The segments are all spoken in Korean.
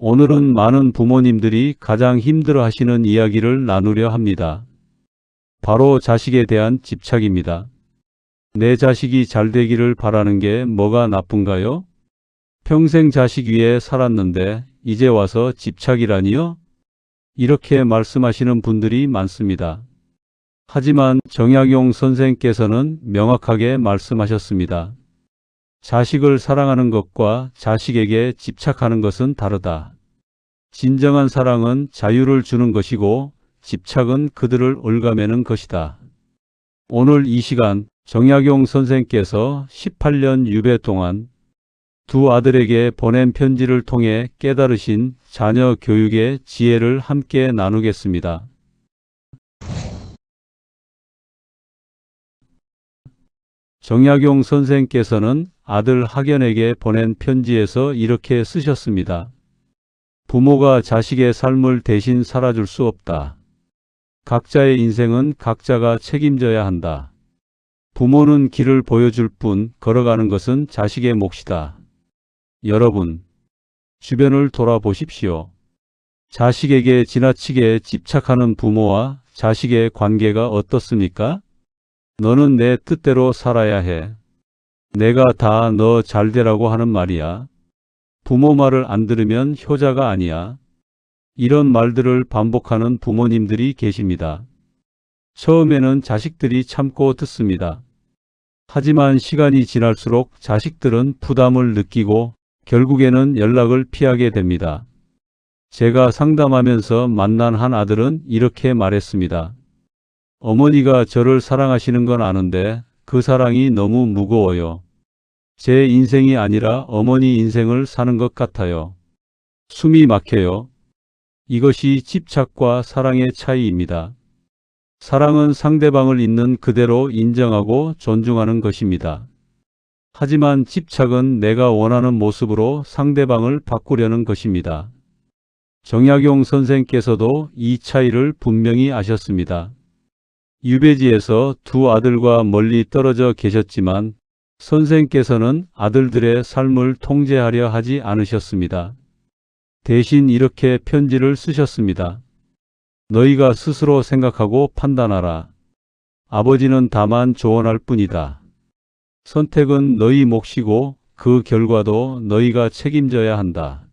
오늘은 많은 부모님들이 가장 힘들어 하시는 이야기를 나누려 합니다. 바로 자식에 대한 집착입니다. 내 자식이 잘 되기를 바라는 게 뭐가 나쁜가요? 평생 자식 위에 살았는데 이제 와서 집착이라니요? 이렇게 말씀하시는 분들이 많습니다. 하지만 정약용 선생께서는 명확하게 말씀하셨습니다. 자식을 사랑하는 것과 자식에게 집착하는 것은 다르다. 진정한 사랑은 자유를 주는 것이고 집착은 그들을 올가매는 것이다. 오늘 이 시간 정약용 선생께서 18년 유배 동안 두 아들에게 보낸 편지를 통해 깨달으신 자녀 교육의 지혜를 함께 나누겠습니다. 정약용 선생께서는 아들 학연에게 보낸 편지에서 이렇게 쓰셨습니다. 부모가 자식의 삶을 대신 살아줄 수 없다. 각자의 인생은 각자가 책임져야 한다. 부모는 길을 보여줄 뿐 걸어가는 것은 자식의 몫이다. 여러분, 주변을 돌아보십시오. 자식에게 지나치게 집착하는 부모와 자식의 관계가 어떻습니까? 너는 내 뜻대로 살아야 해. 내가 다 너 잘되라고 하는 말이야. 부모 말을 안 들으면 효자가 아니야. 이런 말들을 반복하는 부모님들이 계십니다. 처음에는 자식들이 참고 듣습니다. 하지만 시간이 지날수록 자식들은 부담을 느끼고 결국에는 연락을 피하게 됩니다. 제가 상담하면서 만난 한 아들은 이렇게 말했습니다. 어머니가 저를 사랑하시는 건 아는데 그 사랑이 너무 무거워요. 제 인생이 아니라 어머니 인생을 사는 것 같아요. 숨이 막혀요. 이것이 집착과 사랑의 차이입니다. 사랑은 상대방을 있는 그대로 인정하고 존중하는 것입니다. 하지만 집착은 내가 원하는 모습으로 상대방을 바꾸려는 것입니다. 정약용 선생께서도 이 차이를 분명히 아셨습니다. 유배지에서 두 아들과 멀리 떨어져 계셨지만 선생께서는 아들들의 삶을 통제하려 하지 않으셨습니다. 대신 이렇게 편지를 쓰셨습니다. 너희가 스스로 생각하고 판단하라. 아버지는 다만 조언할 뿐이다. 선택은 너희 몫이고 그 결과도 너희가 책임져야 한다.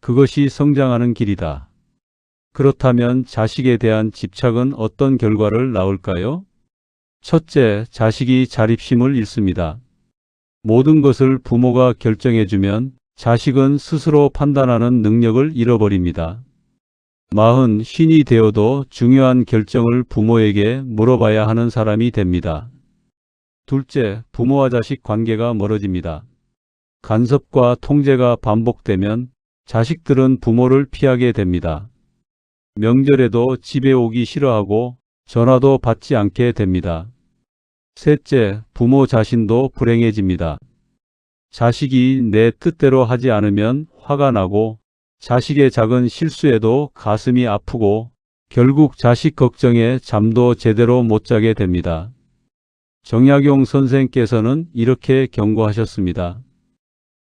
그것이 성장하는 길이다. 그렇다면 자식에 대한 집착은 어떤 결과를 낳을까요? 첫째, 자식이 자립심을 잃습니다. 모든 것을 부모가 결정해주면 자식은 스스로 판단하는 능력을 잃어버립니다. 마흔, 신이 되어도 중요한 결정을 부모에게 물어봐야 하는 사람이 됩니다. 둘째, 부모와 자식 관계가 멀어집니다. 간섭과 통제가 반복되면 자식들은 부모를 피하게 됩니다. 명절에도 집에 오기 싫어하고 전화도 받지 않게 됩니다. 셋째, 부모 자신도 불행해집니다. 자식이 내 뜻대로 하지 않으면 화가 나고 자식의 작은 실수에도 가슴이 아프고 결국 자식 걱정에 잠도 제대로 못 자게 됩니다. 정약용 선생께서는 이렇게 경고하셨습니다.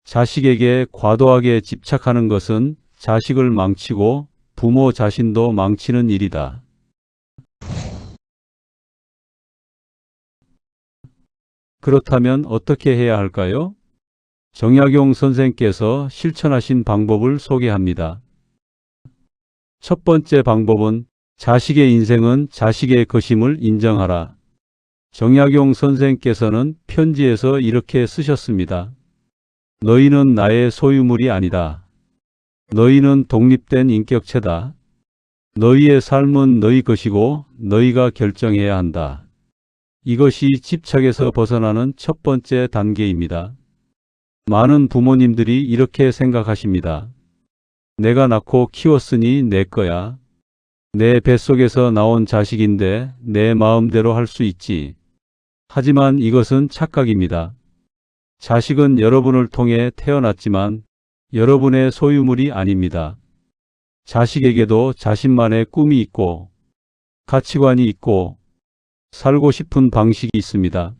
자식에게 과도하게 집착하는 것은 자식을 망치고 부모 자신도 망치는 일이다. 그렇다면 어떻게 해야 할까요? 정약용 선생께서 실천하신 방법을 소개합니다. 첫 번째 방법은 자식의 인생은 자식의 것임을 인정하라. 정약용 선생께서는 편지에서 이렇게 쓰셨습니다. 너희는 나의 소유물이 아니다. 너희는 독립된 인격체다. 너희의 삶은 너희 것이고 너희가 결정해야 한다. 이것이 집착에서 벗어나는 첫 번째 단계입니다. 많은 부모님들이 이렇게 생각하십니다. 내가 낳고 키웠으니 내 거야. 내 뱃속에서 나온 자식인데 내 마음대로 할 수 있지. 하지만 이것은 착각입니다. 자식은 여러분을 통해 태어났지만 여러분의 소유물이 아닙니다. 자식에게도 자신만의 꿈이 있고 가치관이 있고 살고 싶은 방식이 있습니다.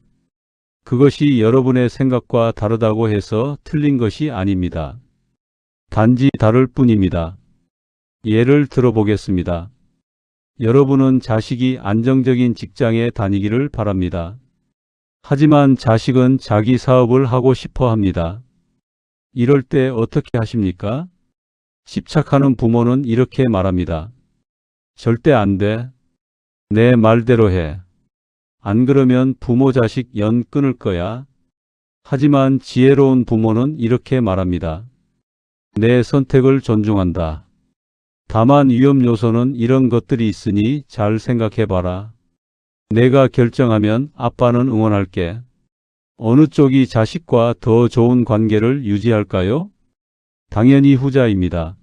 그것이 여러분의 생각과 다르다고 해서 틀린 것이 아닙니다. 단지 다를 뿐입니다. 예를 들어보겠습니다. 여러분은 자식이 안정적인 직장에 다니기를 바랍니다. 하지만 자식은 자기 사업을 하고 싶어 합니다. 이럴 때 어떻게 하십니까? 집착하는 부모는 이렇게 말합니다. 절대 안 돼. 내 말대로 해. 안 그러면 부모 자식 연 끊을 거야. 하지만 지혜로운 부모는 이렇게 말합니다. 내 선택을 존중한다. 다만 위험 요소는 이런 것들이 있으니 잘 생각해 봐라. 내가 결정하면 아빠는 응원할게. 어느 쪽이 자식과 더 좋은 관계를 유지할까요? 당연히 후자입니다.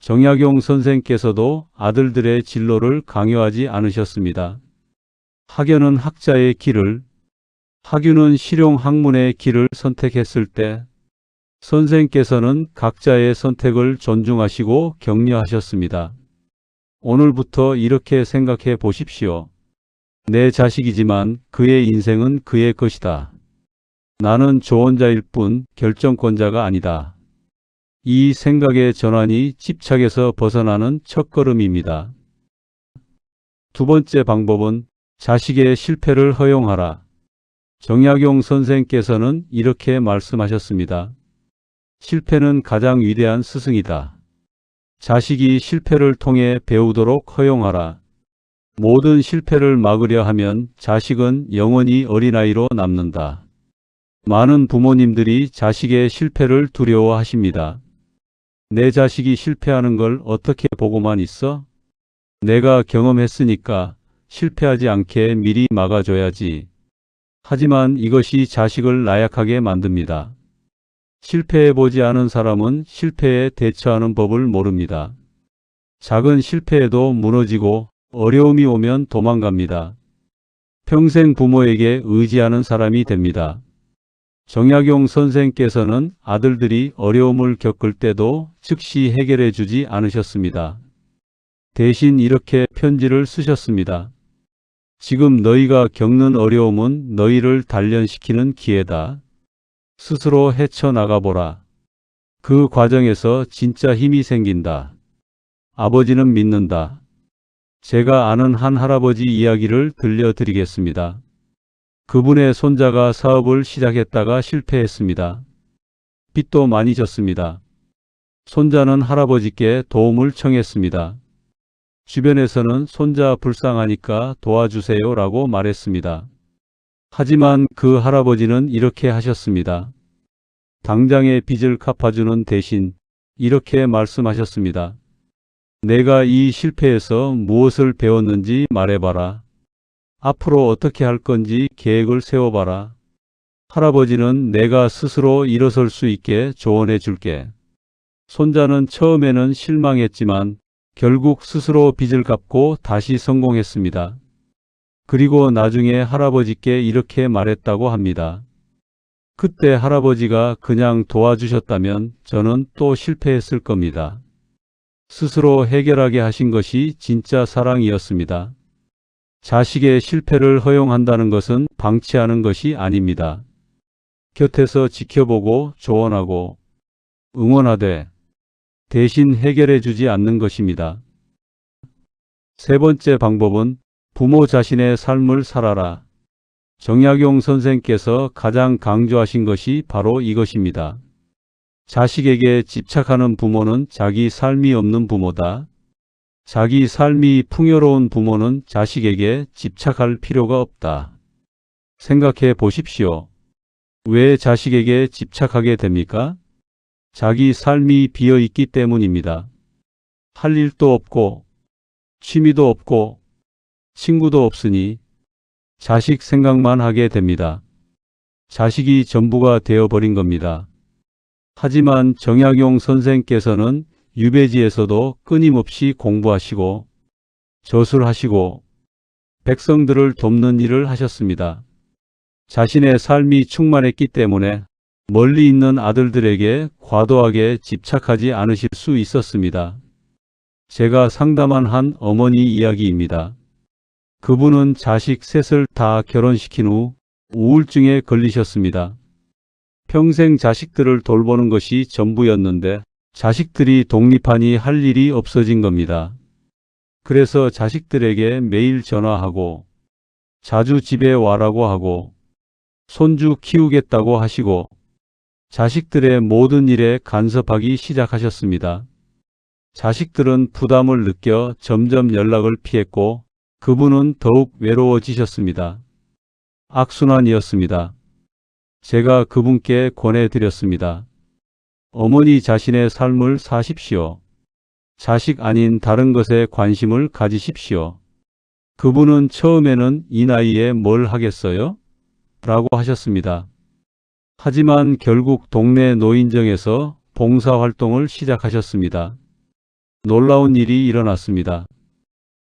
정약용 선생께서도 아들들의 진로를 강요하지 않으셨습니다. 학연은 학자의 길을, 학유는 실용 학문의 길을 선택했을 때 선생께서는 각자의 선택을 존중하시고 격려하셨습니다. 오늘부터 이렇게 생각해 보십시오. 내 자식이지만 그의 인생은 그의 것이다. 나는 조언자일 뿐 결정권자가 아니다. 이 생각의 전환이 집착에서 벗어나는 첫걸음입니다. 두 번째 방법은 자식의 실패를 허용하라. 정약용 선생께서는 이렇게 말씀하셨습니다. 실패는 가장 위대한 스승이다. 자식이 실패를 통해 배우도록 허용하라. 모든 실패를 막으려 하면 자식은 영원히 어린아이로 남는다. 많은 부모님들이 자식의 실패를 두려워하십니다. 내 자식이 실패하는 걸 어떻게 보고만 있어? 내가 경험했으니까 실패하지 않게 미리 막아줘야지. 하지만 이것이 자식을 나약하게 만듭니다. 실패해보지 않은 사람은 실패에 대처하는 법을 모릅니다. 작은 실패에도 무너지고 어려움이 오면 도망갑니다. 평생 부모에게 의지하는 사람이 됩니다. 정약용 선생께서는 아들들이 어려움을 겪을 때도 즉시 해결해 주지 않으셨습니다. 대신 이렇게 편지를 쓰셨습니다. 지금 너희가 겪는 어려움은 너희를 단련시키는 기회다. 스스로 헤쳐나가보라. 그 과정에서 진짜 힘이 생긴다. 아버지는 믿는다. 제가 아는 한 할아버지 이야기를 들려드리겠습니다. 그분의 손자가 사업을 시작했다가 실패했습니다. 빚도 많이 졌습니다. 손자는 할아버지께 도움을 청했습니다. 주변에서는 손자 불쌍하니까 도와주세요 라고 말했습니다. 하지만 그 할아버지는 이렇게 하셨습니다. 당장의 빚을 갚아주는 대신 이렇게 말씀하셨습니다. 내가 이 실패에서 무엇을 배웠는지 말해봐라. 앞으로 어떻게 할 건지 계획을 세워봐라. 할아버지는 내가 스스로 일어설 수 있게 조언해 줄게. 손자는 처음에는 실망했지만 결국 스스로 빚을 갚고 다시 성공했습니다. 그리고 나중에 할아버지께 이렇게 말했다고 합니다. 그때 할아버지가 그냥 도와주셨다면 저는 또 실패했을 겁니다. 스스로 해결하게 하신 것이 진짜 사랑이었습니다. 자식의 실패를 허용한다는 것은 방치하는 것이 아닙니다. 곁에서 지켜보고 조언하고 응원하되 대신 해결해 주지 않는 것입니다. 세 번째 방법은 부모 자신의 삶을 살아라. 정약용 선생께서 가장 강조하신 것이 바로 이것입니다. 자식에게 집착하는 부모는 자기 삶이 없는 부모다. 자기 삶이 풍요로운 부모는 자식에게 집착할 필요가 없다. 생각해 보십시오. 왜 자식에게 집착하게 됩니까? 자기 삶이 비어 있기 때문입니다. 할 일도 없고, 취미도 없고, 친구도 없으니 자식 생각만 하게 됩니다. 자식이 전부가 되어버린 겁니다. 하지만 정약용 선생께서는 유배지에서도 끊임없이 공부하시고 저술하시고 백성들을 돕는 일을 하셨습니다. 자신의 삶이 충만했기 때문에 멀리 있는 아들들에게 과도하게 집착하지 않으실 수 있었습니다. 제가 상담한 한 어머니 이야기입니다. 그분은 자식 셋을 다 결혼시킨 후 우울증에 걸리셨습니다. 평생 자식들을 돌보는 것이 전부였는데 자식들이 독립하니 할 일이 없어진 겁니다. 그래서 자식들에게 매일 전화하고 자주 집에 와라고 하고 손주 키우겠다고 하시고 자식들의 모든 일에 간섭하기 시작하셨습니다. 자식들은 부담을 느껴 점점 연락을 피했고 그분은 더욱 외로워지셨습니다. 악순환이었습니다. 제가 그분께 권해드렸습니다. 어머니 자신의 삶을 사십시오. 자식 아닌 다른 것에 관심을 가지십시오. 그분은 처음에는 이 나이에 뭘 하겠어요? 라고 하셨습니다. 하지만 결국 동네 노인정에서 봉사활동을 시작하셨습니다. 놀라운 일이 일어났습니다.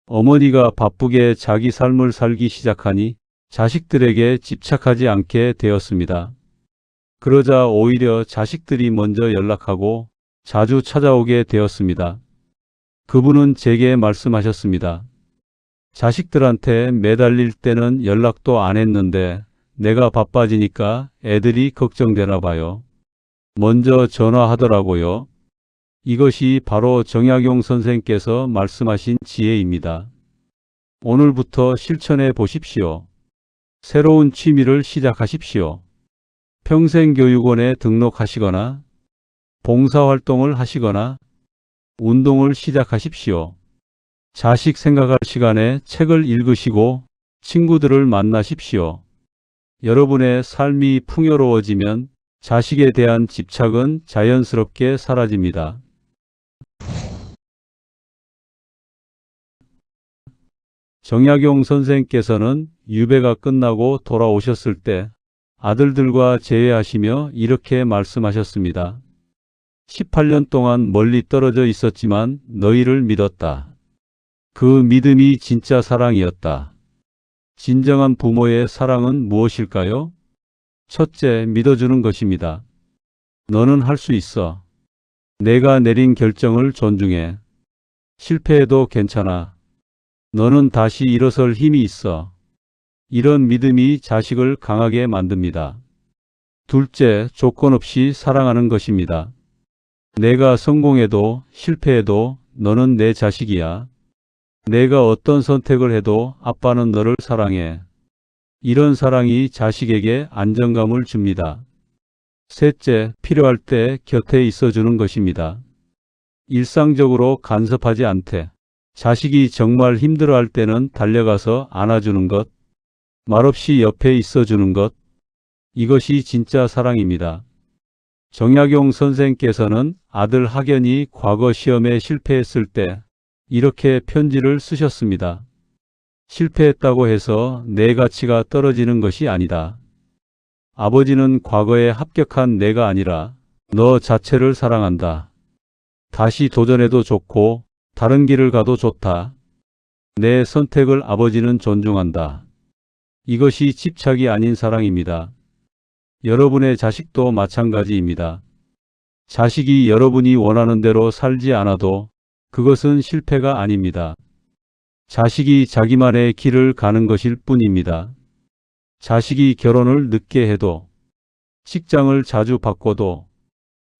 어머니가 바쁘게 자기 삶을 살기 시작하니 자식들에게 집착하지 않게 되었습니다. 그러자 오히려 자식들이 먼저 연락하고 자주 찾아오게 되었습니다. 그분은 제게 말씀하셨습니다. 자식들한테 매달릴 때는 연락도 안 했는데 내가 바빠지니까 애들이 걱정되나 봐요. 먼저 전화하더라고요. 이것이 바로 정약용 선생께서 말씀하신 지혜입니다. 오늘부터 실천해 보십시오. 새로운 취미를 시작하십시오. 평생교육원에 등록하시거나 봉사활동을 하시거나 운동을 시작하십시오. 자식 생각할 시간에 책을 읽으시고 친구들을 만나십시오. 여러분의 삶이 풍요로워지면 자식에 대한 집착은 자연스럽게 사라집니다. 정약용 선생께서는 유배가 끝나고 돌아오셨을 때 아들들과 제외하시며 이렇게 말씀하셨습니다. 18년 동안 멀리 떨어져 있었지만 너희를 믿었다. 그 믿음이 진짜 사랑이었다. 진정한 부모의 사랑은 무엇일까요? 첫째, 믿어주는 것입니다. 너는 할 수 있어. 내가 내린 결정을 존중해. 실패해도 괜찮아. 너는 다시 일어설 힘이 있어. 이런 믿음이 자식을 강하게 만듭니다. 둘째, 조건 없이 사랑하는 것입니다. 내가 성공해도 실패해도 너는 내 자식이야. 내가 어떤 선택을 해도 아빠는 너를 사랑해. 이런 사랑이 자식에게 안정감을 줍니다. 셋째, 필요할 때 곁에 있어주는 것입니다. 일상적으로 간섭하지 않되 자식이 정말 힘들어할 때는 달려가서 안아주는 것, 말없이 옆에 있어주는 것, 이것이 진짜 사랑입니다. 정약용 선생께서는 아들 학연이 과거 시험에 실패했을 때 이렇게 편지를 쓰셨습니다. 실패했다고 해서 내 가치가 떨어지는 것이 아니다. 아버지는 과거에 합격한 내가 아니라 너 자체를 사랑한다. 다시 도전해도 좋고 다른 길을 가도 좋다. 내 선택을 아버지는 존중한다. 이것이 집착이 아닌 사랑입니다. 여러분의 자식도 마찬가지입니다. 자식이 여러분이 원하는 대로 살지 않아도 그것은 실패가 아닙니다. 자식이 자기만의 길을 가는 것일 뿐입니다. 자식이 결혼을 늦게 해도 직장을 자주 바꿔도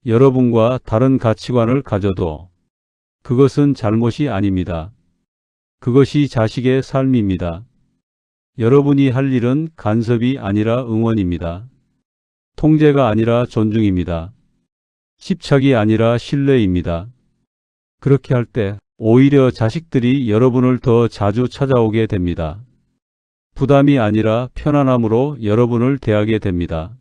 여러분과 다른 가치관을 가져도 그것은 잘못이 아닙니다. 그것이 자식의 삶입니다. 여러분이 할 일은 간섭이 아니라 응원입니다. 통제가 아니라 존중입니다. 집착이 아니라 신뢰입니다. 그렇게 할 때 오히려 자식들이 여러분을 더 자주 찾아오게 됩니다. 부담이 아니라 편안함으로 여러분을 대하게 됩니다.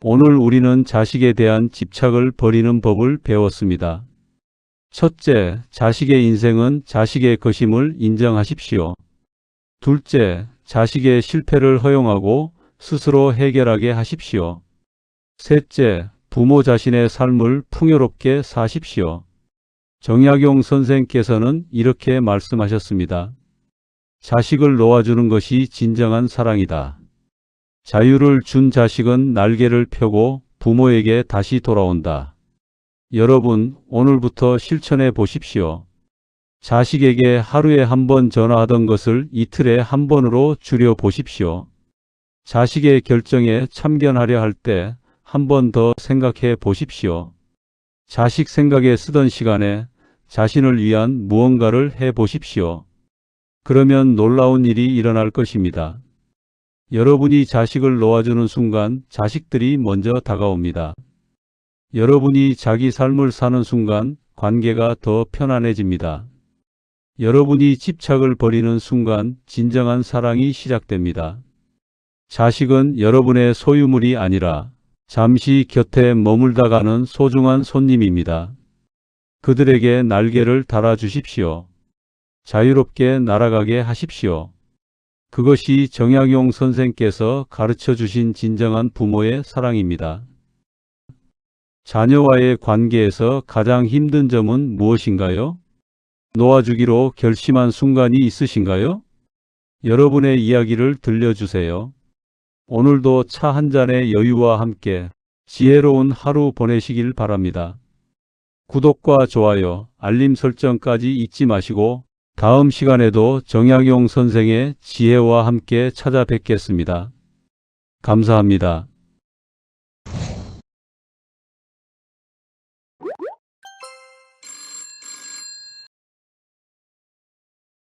오늘 우리는 자식에 대한 집착을 버리는 법을 배웠습니다. 첫째, 자식의 인생은 자식의 것임을 인정하십시오. 둘째, 자식의 실패를 허용하고 스스로 해결하게 하십시오. 셋째, 부모 자신의 삶을 풍요롭게 사십시오. 정약용 선생께서는 이렇게 말씀하셨습니다. 자식을 놓아주는 것이 진정한 사랑이다. 자유를 준 자식은 날개를 펴고 부모에게 다시 돌아온다. 여러분, 오늘부터 실천해 보십시오. 자식에게 하루에 한 번 전화하던 것을 이틀에 한 번으로 줄여 보십시오. 자식의 결정에 참견하려 할 때 한 번 더 생각해 보십시오. 자식 생각에 쓰던 시간에 자신을 위한 무언가를 해 보십시오. 그러면 놀라운 일이 일어날 것입니다. 여러분이 자식을 놓아주는 순간 자식들이 먼저 다가옵니다. 여러분이 자기 삶을 사는 순간 관계가 더 편안해집니다. 여러분이 집착을 버리는 순간 진정한 사랑이 시작됩니다. 자식은 여러분의 소유물이 아니라 잠시 곁에 머물다 가는 소중한 손님입니다. 그들에게 날개를 달아 주십시오. 자유롭게 날아가게 하십시오. 그것이 정약용 선생께서 가르쳐 주신 진정한 부모의 사랑입니다. 자녀와의 관계에서 가장 힘든 점은 무엇인가요? 놓아주기로 결심한 순간이 있으신가요? 여러분의 이야기를 들려주세요. 오늘도 차 한 잔의 여유와 함께 지혜로운 하루 보내시길 바랍니다. 구독과 좋아요, 알림 설정까지 잊지 마시고 다음 시간에도 정약용 선생의 지혜와 함께 찾아뵙겠습니다. 감사합니다.